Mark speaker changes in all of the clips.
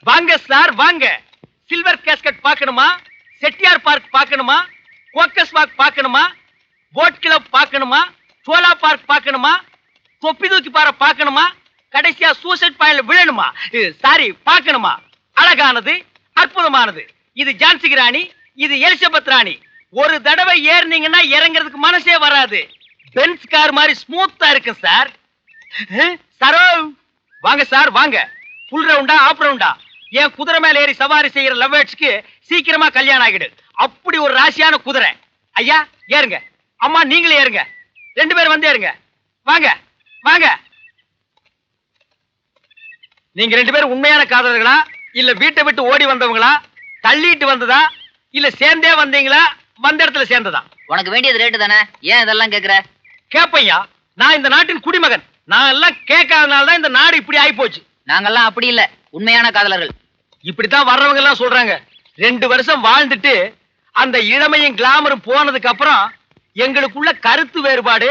Speaker 1: வாங்க சார் வாங்க. Silver casket பார்க்கணுமா? செட்டியார் பார்க் பார்க்கணுமா? கோக்கஸ் பார்க் பார்க்கணுமா? போட் கிளப் பார்க்கணுமா? சோலா பார்க் பார்க்கணுமா? தொப்பி தூக்கி பாறை பார்க்கணுமா? கடைசியா சூசைட் பாயில் விழணுமா? சாரி பார்க்கணுமா? அழகானது அற்புதமானது. இது ஜான்சி ராணி இது எலிசபெத் ராணி ஒரு தடவை ஏறினீங்கன்னா இறங்குறதுக்கு மனசே வராது. பென்ஸ் கார் மாதிரி ஸ்மூத்தா இருக்கு சார். சரோ. வாங்க சார் வாங்க. ஃபுல் ரவுண்டா ஆஃப் ரவுண்டா என் குதிரை மேல ஏறி சவாரி செய்யற லவ்வர்ஸ்க்கு சீக்கிரமா கல்யாணம் ஆகிடு. அப்படி ஒரு ராசியான குதிரை. ஐயா ஏறுங்க. அம்மா நீங்களே ஏறுங்க. ரெண்டு பேரும் வந்து ஏறுங்க. வாங்க வாங்க. நீங்க ரெண்டு பேரும் உண்மையான காதலர்களா? இல்ல வீட்டை விட்டு ஓடி வந்தவங்களா? தள்ளிட்டு வந்ததா? இல்ல சேர்ந்தே வந்தீங்களா? வந்த இடத்துல சேர்ந்ததா?
Speaker 2: உனக்கு வேண்டியது ரேட்டு தானே? ஏன் இதெல்லாம் கேக்குற?
Speaker 1: கேப்பையா நான் இந்த நாட்டின் குடிமகன். நான் எல்லாம் கேட்காதனால தான் இந்த நாடு இப்படி ஆகி போச்சு
Speaker 2: நாங்கெல்லாம் அப்படி இல்ல. உண்மையான காதலர்கள்.
Speaker 1: இப்படித்தான் வர்றவங்க எல்லாம் சொல்றாங்க. ரெண்டு வருஷம் வாழ்ந்துட்டு அந்த இளமையும் கிளாமரும் போனதுக்கு அப்புறம் எங்களுக்குள்ள கருத்து வேறுபாடு.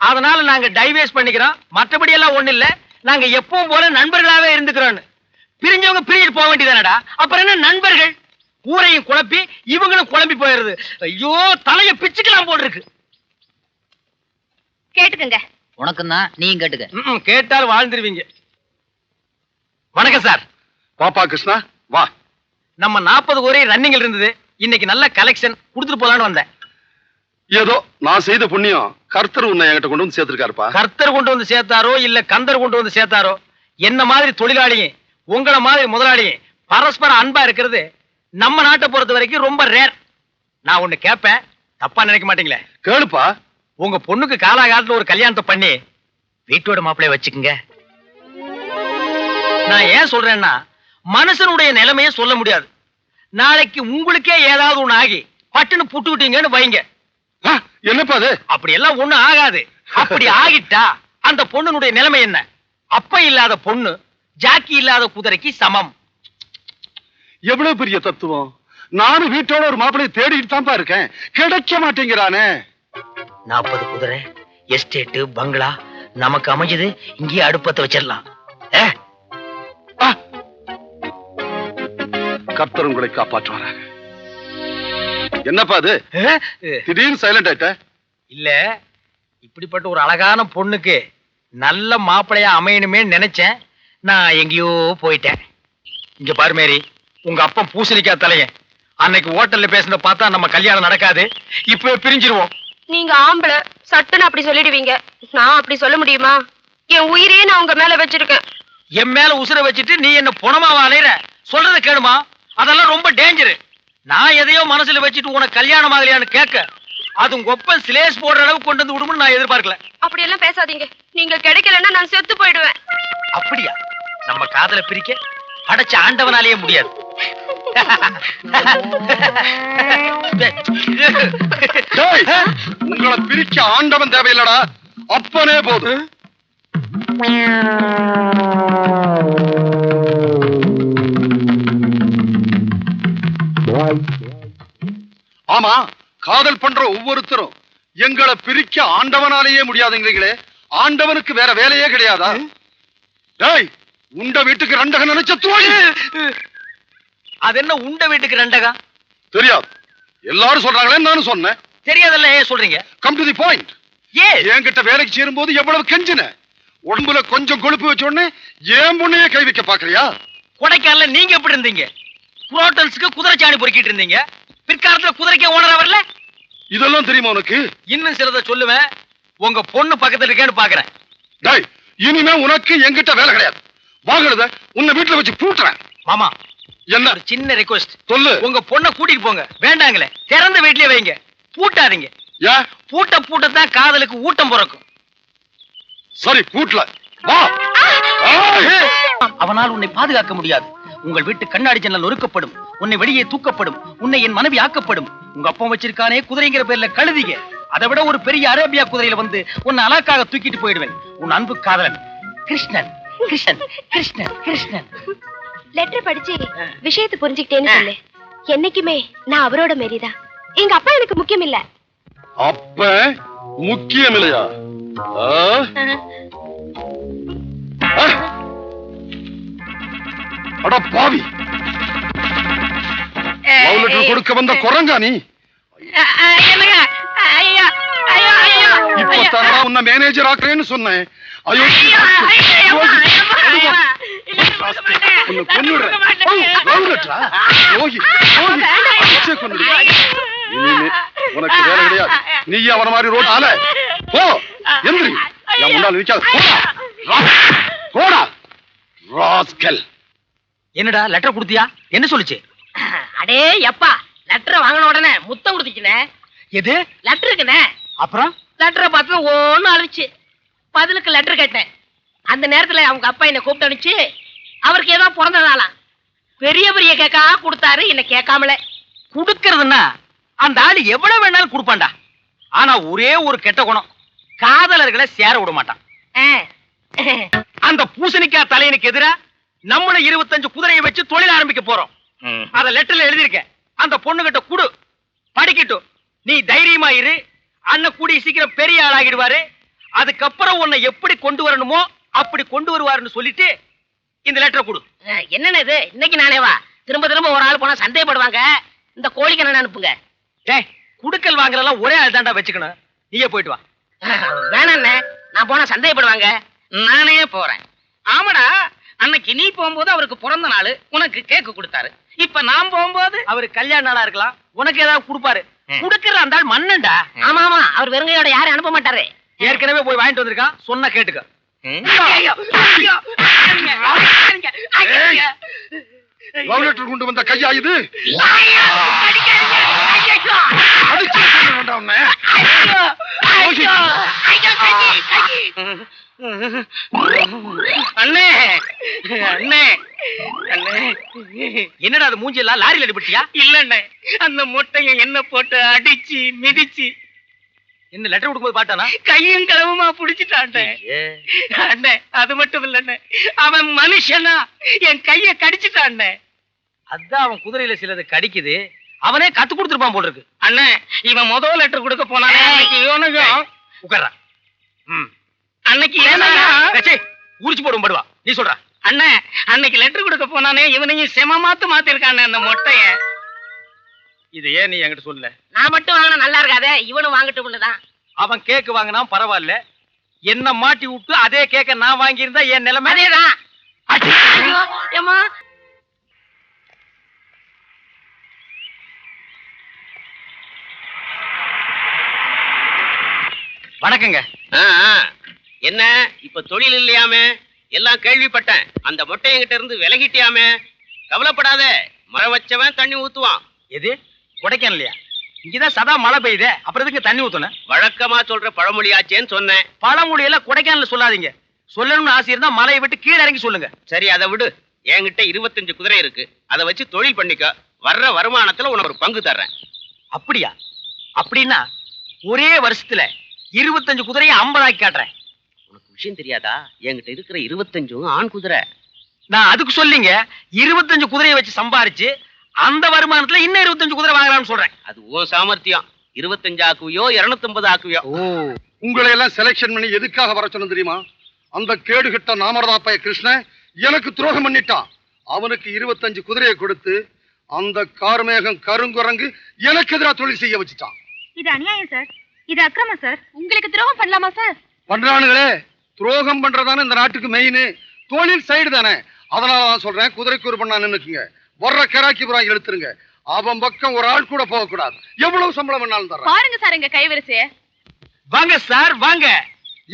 Speaker 1: அதனால நாங்க டைவேஸ் பண்ணிக்கிறோம். மற்றபடி எல்லாம் ஒண்ணு இல்ல. நாங்க எப்பவும் போல நண்பர்களாவே இருந்துக்கிறோம் பிரிஞ்சவங்க பிரிஞ்சிட்டு போக வேண்டியதானடா அப்புறம் என்ன நண்பர்கள்? ஊரையும் குழப்பி இவங்களும் குழம்பி போயிருது ஐயோ தலைய பிச்சுக்கலாம் போல் இருக்கு
Speaker 3: கேட்டுக்கங்க.
Speaker 2: உனக்கும் தான் நீயும் கேட்டுக்க.
Speaker 1: கேட்டால் வாழ்ந்துருவீங்க. வணக்கம் சார்.
Speaker 4: பாப்பா கிருஷ்ணா. வா.
Speaker 1: நம்ம நாற்பது கோரி ரன்னிங்ல இருந்தது. இன்னைக்கு நல்ல கலெக்ஷன் கொடுத்துட்டு போலான்னு வந்தேன்.
Speaker 4: ஏதோ நான் செய்த புண்ணியம் கர்த்தர் உன்னை என்கிட்ட கொண்டு வந்து சேர்த்திருக்காருப்பா.
Speaker 1: கர்த்தர் கொண்டு வந்து சேர்த்தாரோ இல்ல கந்தர் கொண்டு வந்து சேர்த்தாரோ என்ன மாதிரி தொழிலாளியும் உங்கள மாதிரி முதலாளியும் பரஸ்பர அன்பா இருக்கிறது நம்ம நாட்டை பொறுத்த வரைக்கும் ரொம்ப ரேர் நான் ஒண்ணு கேட்பேன் தப்பா நினைக்க மாட்டீங்களே?
Speaker 4: கேளுப்பா.
Speaker 1: உங்க பொண்ணுக்கு காலாகாலத்துல ஒரு கல்யாணத்தை பண்ணி வீட்டோட மாப்பிளைய வச்சுக்குங்க. நான் ஏன் சொல்றேன்னா மனுஷனுடைய நிலைமையை சொல்ல முடியாது. நாளைக்கு உங்களுக்கே ஏதாவது ஒண்ணு ஆகி பட்டுன்னு புட்டுக்கிட்டீங்கன்னு வைங்க.
Speaker 4: ஆ, என்னப்பா அது?
Speaker 1: அப்படி எல்லாம் ஒண்ணு ஆகாது. அப்படி ஆகிட்டா அந்த பொண்ணுனுடைய நிலைமை என்ன? அப்ப இல்லாத பொண்ணு ஜாக்கி இல்லாத குதிரைக்கு சமம்.
Speaker 4: எவ்வளவு பெரிய தத்துவம்? நானும் வீட்டோட ஒரு மாப்பிளைய தேடிட்டு தான்ப்பா இருக்கேன். கிடைக்க மாட்டேங்கிறானே.
Speaker 1: நாற்பது குதிரை எஸ்டேட்டு பங்களா நமக்கு அமைஞ்சது இங்கேயே அடுப்பத்தை வச்சிடலாம்.
Speaker 4: கர்த்தர் உங்களை காப்பாற்றுவாராக. என்னப்பா அது? திடீர்னு சைலண்ட் ஆயிட்ட.
Speaker 1: இல்ல இப்படிப்பட்ட ஒரு அழகான பொண்ணுக்கு நல்ல மாப்பிளையா அமையணுமே நினைச்சேன். நான் எங்கேயோ போயிட்டேன். இங்க பாரு மேரி உங்க அப்பன் பூசணிக்காய் தலையன் அன்னைக்கு ஹோட்டல்ல பேசுனத பார்த்தா நம்ம கல்யாணம் நடக்காது. இப்ப பிரிஞ்சிருவோம்.
Speaker 3: நீங்க ஆம்பளை சட்டுன்னு அப்படி சொல்லிடுவீங்க. நான் அப்படி சொல்ல முடியுமா? என் உயிரையே நான் உங்க மேல வச்சிருக்கேன்.
Speaker 1: என் மேல உசுர வச்சுட்டு நீ என்ன புணமாவா அலையிற? சொல்றத கேளுமா? அதெல்லாம் ரொம்ப டேஞ்சரு நான் எதையோ மனசுல வச்சுட்டு உனக்கு கல்யாணம் ஆகலையான்னு கேட்க அது உங்க ஒப்பன் சிலேஸ் போடுற அளவுக்கு கொண்டு வந்து விடும்னு நான் எதிர்பார்க்கல.
Speaker 3: அப்படி எல்லாம் பேசாதீங்க. நீங்க கிடைக்கலன்னா நான் செத்து போயிடுவேன்.
Speaker 1: அப்படியா? நம்ம காதல பிரிக்க படைச்ச ஆண்டவனாலேயே முடியாது.
Speaker 4: டேய், உங்களை பிரிக்க ஆண்டவன் தேவையில்லடா. அப்பனே போதும். ஆமா காதல் பண்ற ஒவ்வொருத்தரும் எங்களை பிரிக்க ஆண்டவனாலேயே முடியாதுங்கிறீங்களே ஆண்டவனுக்கு வேற வேலையே கிடையாதா? டேய் உண்ட வீட்டுக்கு ரெண்டக நினைச்ச தோழி
Speaker 1: அது என்ன உண்ட வீட்டுக்கு ரெண்டகா
Speaker 4: தெரியாது. எல்லாரும் சொல்றாங்களே நானும் சொன்னேன்.
Speaker 1: தெரியாதல்ல ஏன் சொல்றீங்க?
Speaker 4: கம் டு தி பாயிண்ட்
Speaker 1: ஏ
Speaker 4: என்கிட்ட வேலைக்கு சேரும்போது எவ்வளவு கெஞ்சின? உடம்புல கொஞ்சம் கொழுப்பு வச்ச உடனே ஏன் பொண்ணையே கை வைக்க பாக்குறியா
Speaker 1: கொடைக்கானல நீங்க எப்படி இருந்தீங்க? புரோட்டல்ஸ்க்கு குதிரைச்சாணி பொறுக்கிட்டு இருந்தீங்க. பிற்காலத்துல குதிரைக்கே ஓனரா வரல?
Speaker 4: இதெல்லாம் தெரியுமா உனக்கு?
Speaker 1: இன்னும் சிலத சொல்லுவேன். உங்க பொண்ணு பக்கத்துல இருக்கேன்னு பாக்குறேன்.
Speaker 4: டேய் இனிமே உனக்கு என்கிட்ட வேலை கிடையாது. வாங்குறத உன்னை வீட்டுல வச்சு பூட்டுறேன்.
Speaker 1: மாமா
Speaker 4: என்ன?
Speaker 1: ஒரு சின்ன ரெக்வஸ்ட்
Speaker 4: சொல்லு.
Speaker 1: உங்க பொண்ணை கூட்டிட்டு போங்க. வேண்டாங்களே. திறந்த வீட்லயே வைங்க. பூட்டாதீங்க.
Speaker 4: ஏன்
Speaker 1: பூட்ட பூட்டத்தான் காதலுக்கு ஊட்டம் பிறக்கும்.
Speaker 4: சரி பூட்டல. வா!
Speaker 1: அவனால் உன்னை பாதுகாக்க முடியாது. உங்கள் வீட்டு கண்ணாடி ஜன்னல் நொறுக்கப்படும் உன்னை வெளியே தூக்கப்படும் உன்னை என் மனைவி ஆக்கப்படும். உங்க அப்பா வச்சிருக்கானே குதிரைங்கிற பேர்ல கழுதிங்க அதை விட ஒரு பெரிய அரேபியா குதிரையில வந்து உன்னை அலாக்காக தூக்கிட்டு போயிடுவேன். உன் அன்பு காதலன் கிருஷ்ணன் கிருஷ்ணன் கிருஷ்ணன் கிருஷ்ணன்.
Speaker 3: லெட்டர் படிச்சு விஷயத்தை புரிஞ்சுக்கிட்டேன்னு சொல்லு. என்னைக்குமே நான் அவரோட மாரிதான். எங்க அப்பா எனக்கு முக்கியம் இல்ல.
Speaker 4: அப்ப முக்கியம் இல்லையா? ஆ? ஆ? அட பாவி. லவ் லெட்டர் கொடுக்க வந்த குரங்கா நீ?
Speaker 1: என்னங்க ஐயா ஐயோ ஐயோ
Speaker 4: இப்போ தானடா உன்னை மேனேஜர் ஆக்குறேன்னு சொன்னேன். ஐயோ உன்னை கொன்னுடுறேன். லவ் லெட்டரா? யோகி யோகி அடிச்சே கொன்னுடுறேன் இனிமே உனக்கு வேலை கிடையாது. நீ அவன மாதிரி ரோட் ஆல போ. எந்திரி. என் முன்னால நிக்காத போடா. போடா. ராஸ்கல்.
Speaker 1: என்னடா லெட்டர் கொடுத்தியா? என்ன சொல்லுச்சு?
Speaker 5: அடே எப்பா லெட்டர் வாங்கின உடனே முத்தம் கொடுத்துச்சுனே.
Speaker 1: எது?
Speaker 5: லெட்டர் இருக்குண்ணே
Speaker 1: அப்புறம்?
Speaker 5: லெட்டரை பார்த்து ஒன்னும் அழிச்சு பதிலுக்கு லெட்டர் கேட்டேன். அந்த நேரத்துல அவங்க அப்பா என்னை கூப்பிட்டு அனுப்பிச்சு அவருக்கு ஏதோ பிறந்த நாளாம் பெரிய பெரிய கேக்கா கொடுத்தாரு என்ன கேட்காமலே.
Speaker 1: குடுக்கறதுன்னா அந்த ஆளு எவ்வளவு வேணாலும் கொடுப்பான்டா. ஆனா ஒரே ஒரு கெட்ட குணம் காதலர்களை சேர விட மாட்டான். அந்த பூசணிக்காய் தலையனுக்கு எதிரா நம்மள இருபத்தஞ்சு குதிரையை வச்சு தொழில் ஆரம்பிக்க போறோம். அத லெட்டர்ல எழுதியிருக்கேன். அந்த பொண்ணுகிட்ட குடு. படிக்கட்டும். நீ தைரியமா இரு. அண்ணன் கூடி சீக்கிரம் பெரிய ஆளாகிடுவாரு அதுக்கப்புறம் உன்னை எப்படி கொண்டு வரணுமோ அப்படி கொண்டு வருவாருன்னு சொல்லிட்டு இந்த லெட்டரை கொடு.
Speaker 5: என்னன்னு இது? இன்னைக்கு நானே வா. திரும்ப திரும்ப ஒரு ஆள் போனா சந்தேகப்படுவாங்க. இந்த கோழிக்கு என்ன அனுப்புங்க.
Speaker 1: டேய் குடுக்கல் வாங்குறதெல்லாம் ஒரே ஆள் தாண்டா வச்சுக்கணும். நீயே போயிட்டு வா.
Speaker 5: வேணாண்ணே. நான் போனா சந்தேகப்படுவாங்க. நானே போறேன். ஆமாடா. அன்னைக்கு நீ போகும்போது அவருக்கு பிறந்த நாள் உனக்கு கேக்கு கொடுத்தாரு. இப்ப நான் போகும்போது
Speaker 1: அவரு கல்யாண நாளா இருக்கலாம் உனக்கு ஏதாவது கொடுப்பாரு. குடுக்கற அந்த ஆள் மன்னன்டா
Speaker 5: ஆமா ஆமா அவர் வெறுங்கையோட யாரும் அனுப்ப மாட்டாரு.
Speaker 1: ஏற்கனவே போய் வாங்கிட்டு வந்திருக்கான் சொன்னா கேட்டுக்க.
Speaker 4: லவ் லெட்டர் கொண்டு வந்த கையா இது? அடிச்சு.
Speaker 5: அண்ணே! அண்ணே! அண்ணே!
Speaker 1: என்னடா அது மூஞ்சி எல்லாம் லாரில அடிபட்டியா
Speaker 5: இல்லண்ணே! அந்த முட்டைய என்ன போட்டு அடிச்சு மிதிச்சு.
Speaker 1: என்ன லெட்டர் கொடுக்கும்போது பாட்டானா?
Speaker 5: கையும் களவுமா புடிச்சிட்டான்டே. அண்ணே அது மட்டும் இல்லண்ணே. அவன் மனுஷனா? என் கைய கடிச்சிட்டான்ண்ணே
Speaker 1: அதான் அவன் குதிரையில சிலது கடிக்குது. அவனே கத்து கொடுத்துருப்பான் போல இருக்கு.
Speaker 5: அண்ணே இவன் முதல் லெட்டர் கொடுக்க போனானே. இவனுக்கும்
Speaker 1: உட்கார்றா. ம்.
Speaker 5: அன்னைக்கு
Speaker 1: உரிச்சு போடும் படுவா. நீ சொல்ற.
Speaker 5: அண்ணே அன்னைக்கு லெட்டர் கொடுக்க போனானே இவனையும் செம மாத்து மாத்திருக்கானே அந்த மொட்டைய.
Speaker 1: இது ஏன் நீ என்கிட்ட சொல்லல.
Speaker 5: நான் மட்டும் வாங்கினா நல்லா இருக்காதே? இவனும் வாங்கட்டும்னு தான்
Speaker 1: அவன் கேக்கு வாங்கினா பரவாயில்ல. என்ன மாட்டி விட்டு அதே கேக்க நான் வாங்கியிருந்தா என் நிலைமை?
Speaker 5: அதேதான். ஏம்மா?
Speaker 1: வணக்கங்க.
Speaker 6: என்ன? இப்ப தொழில் இல்லையாமே? எல்லாம் கேள்விப்பட்டேன். அந்த மொட்டையங்கிட்ட இருந்து விலகிட்டியாமே? கவலைப்படாத. மழை வச்சவன் தண்ணி ஊத்துவான்.
Speaker 1: எது? கொடைக்கானலையா இங்கதான் சதா மழை பெய்யுதே. அப்புறம் தண்ணி ஊத்தணும்?
Speaker 6: வழக்கமா சொல்ற பழமொழியாச்சேன்னு சொன்னேன்.
Speaker 1: பழமொழியில கொடைக்கானல் சொல்லாதீங்க. சொல்லணும்னு ஆசை இருந்தா மலையை விட்டு கீழே இறங்கி சொல்லுங்க.
Speaker 6: சரி அதை விடு. என்கிட்ட இருபத்தஞ்சு குதிரை இருக்கு. அதை வச்சு தொழில் பண்ணிக்க. வர்ற வருமானத்துல உனக்கு ஒரு பங்கு தர்றேன்.
Speaker 1: அப்படியா? அப்படின்னா ஒரே வருஷத்துல இருபத்தஞ்சு குதிரையை ஐம்பதாக்கி காட்டுறேன்.
Speaker 6: விஷயம் தெரியாதா? என்கிட்ட இருக்கிற இருபத்தஞ்சும் ஆண் குதிரை.
Speaker 1: நான் அதுக்கு சொல்லிங்க இருபத்தஞ்சு குதிரையை வச்சு சம்பாரிச்சு அந்த வருமானத்துல இன்னும் இருபத்தஞ்சு குதிரை வாங்கலாம்னு சொல்றேன்.
Speaker 6: அது உன் சாமர்த்தியம். இருபத்தஞ்சு ஆக்குவியோ இருநூத்தம்பது ஆக்குவியோ?
Speaker 1: ஓ
Speaker 4: உங்களை எல்லாம் செலெக்ஷன் பண்ணி எதுக்காக வர சொன்னது தெரியுமா? அந்த கேடுகிட்ட நாமரதா பைய கிருஷ்ணன் எனக்கு துரோகம் பண்ணிட்டான். அவனுக்கு இருபத்தஞ்சு குதிரையை கொடுத்து அந்த கார்மேகம் கருங்குரங்கு எனக்கு எதிராக தொழில் செய்ய வச்சுட்டான்.
Speaker 3: இது அநியாயம் சார் இது அக்கிரமம் சார் உங்களுக்கு துரோகம் பண்ணலாமா சார்
Speaker 4: பண்றானுங்களே துரோகம் பண்றதானே இந்த நாட்டுக்கு மெயின் தொழில் சைடு தானே. அதனால தான் சொல்றேன் குதிரைக்கு ஒரு பண்ணா நின்னுக்குங்க. வர்ற கராக்கி புறம் எடுத்துருங்க. அவன் பக்கம் ஒரு ஆள் கூட போகக்கூடாது. எவ்வளவு சம்பளம் வேணாலும் தர்றேன்.
Speaker 3: பாருங்க சார் எங்க கைவரிசைய.
Speaker 1: வாங்க சார் வாங்க.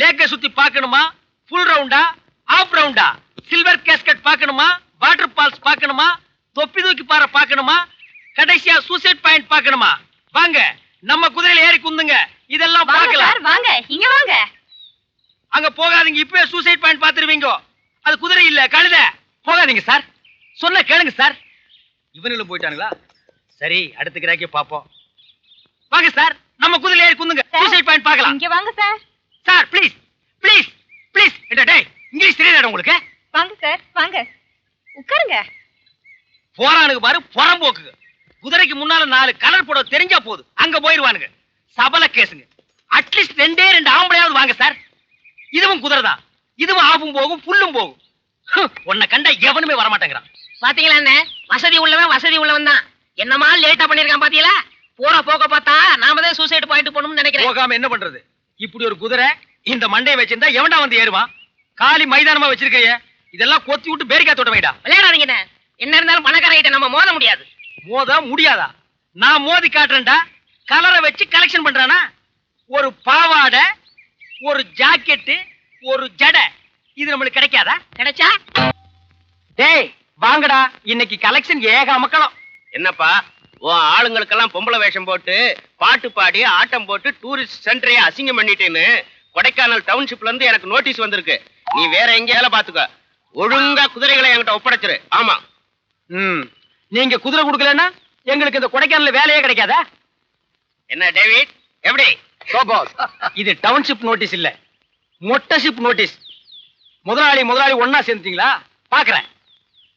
Speaker 1: லேக்க சுத்தி பார்க்கணுமா? ஃபுல் ரவுண்டா ஆஃப் ரவுண்டா சில்வர் கேஸ்கட் பார்க்கணுமா? வாட்டர் ஃபால்ஸ் பார்க்கணுமா? தொப்பி தூக்கி பாறை பார்க்கணுமா? கடைசியா சூசைட் பாயிண்ட் பார்க்கணுமா? வாங்க நம்ம குதிரையில ஏறி குந்துங்க. இதெல்லாம் பார்க்கலாம்.
Speaker 3: வாங்க. இங்க வாங்க.
Speaker 1: அங்க போகாதீங்க இப்பவே சூசைட் பாயிண்ட் பாத்துருவீங்க அது குதிரை இல்ல கழுத. போகாதீங்க சார் சொன்ன கேளுங்க சார் இவனுங்களும் போயிட்டானுங்களா? சரி அடுத்த கிராக்கே பாப்போம் வாங்க சார் நம்ம குதிரை ஏறி குந்துங்க. சூசைட் பாயிண்ட் பார்க்கலாம்.
Speaker 3: இங்க வாங்க sir
Speaker 1: sir please please please டேய் இங்கிலீஷ் தெரியாதா உங்களுக்கு?
Speaker 3: வாங்க சார் வாங்க. உட்காருங்க.
Speaker 1: போறானுங்க பாரு புறம்போக்கு குதிரைக்கு முன்னால நாலு கலர் போட தெரிஞ்சா போதும். அங்க போயிருவானுங்க. சபல கேசுங்க அட்லீஸ்ட் ரெண்டே ரெண்டு ஆம்பளையாவது வாங்க சார் இதுவும் குதிரை தான் இதுவும் ஆஃபும் போகும் புல்லும் போகும். உன்னை கண்டா எவனுமே வரமாட்டேங்கிறான்.
Speaker 5: பாத்தீங்களா என்ன வசதி உள்ளவன் வசதி உள்ளவன் தான் என்னமா லேட்டா பண்ணிருக்கான் பாத்தீங்களா? போற போக்க பார்த்தா நாம தான் சூசைட் பாயிண்ட் போகணும்னு நினைக்கிறேன்.
Speaker 1: போகாம என்ன பண்றது? இப்படி ஒரு குதிரை இந்த மண்டையை வச்சிருந்தா எவன்டா வந்து ஏறுவான்? காலி மைதானமா வச்சிருக்கைய. இதெல்லாம் கொத்தி விட்டு பேரிக்கா தோட்ட வைடா.
Speaker 5: விளையாடாதீங்க என்ன இருந்தாலும் பணக்காரங்கிட்ட நம்ம மோத முடியாது.
Speaker 1: மோத முடியாதா? நான் மோதி காட்டுறேன்டா. கலரை வச்சு கலெக்ஷன் பண்றானா? ஒரு பாவாடை ஒரு ஜாக்கெட்டு ஒரு ஜடை. இது நம்மளுக்கு கிடைக்காதா?
Speaker 5: கிடைச்சா?
Speaker 1: டேய் வாங்கடா. இன்னைக்கு கலெக்ஷன் ஏக மக்களும்
Speaker 6: என்னப்பா உன் ஆளுங்களுக்கெல்லாம் பொம்பளை வேஷம் போட்டு பாட்டு பாடி ஆட்டம் போட்டு டூரிஸ்ட் சென்டரையே அசிங்கம் பண்ணிட்டேன்னு கொடைக்கானல் டவுன்ஷிப்ல இருந்து எனக்கு நோட்டீஸ் வந்திருக்கு. நீ வேற எங்கேயால பாத்துக்க. ஒழுங்கா குதிரைகளை என்கிட்ட ஒப்படைச்சிரு. ஆமா.
Speaker 1: ம். நீங்க குதிரை கொடுக்கலன்னா எங்களுக்கு இந்த கொடைக்கானல்ல வேலையே கிடைக்காதா?
Speaker 6: என்ன டேவிட்? எப்படி?
Speaker 1: இது டவுன்ஷிப் நோட்டீஸ் இல்ல. மொட்டஷிப் நோட்டீஸ் முதலாளி முதலாளி ஒன்னா சேர்ந்துட்டீங்களா? பாக்குறேன்.